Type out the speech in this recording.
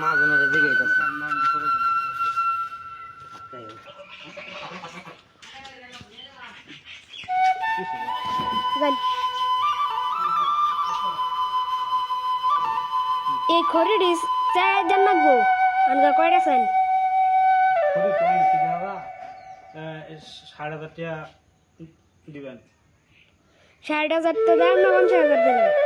মা জনের দিকে যাচ্ছে। এই খড়িটি চাই জান লাগবো আনগা কয়টা হবে সাড়ে হাজার টাকা দিবেন। ষাট হাজার তো দেন না পঞ্চাশ হাজার দেবেন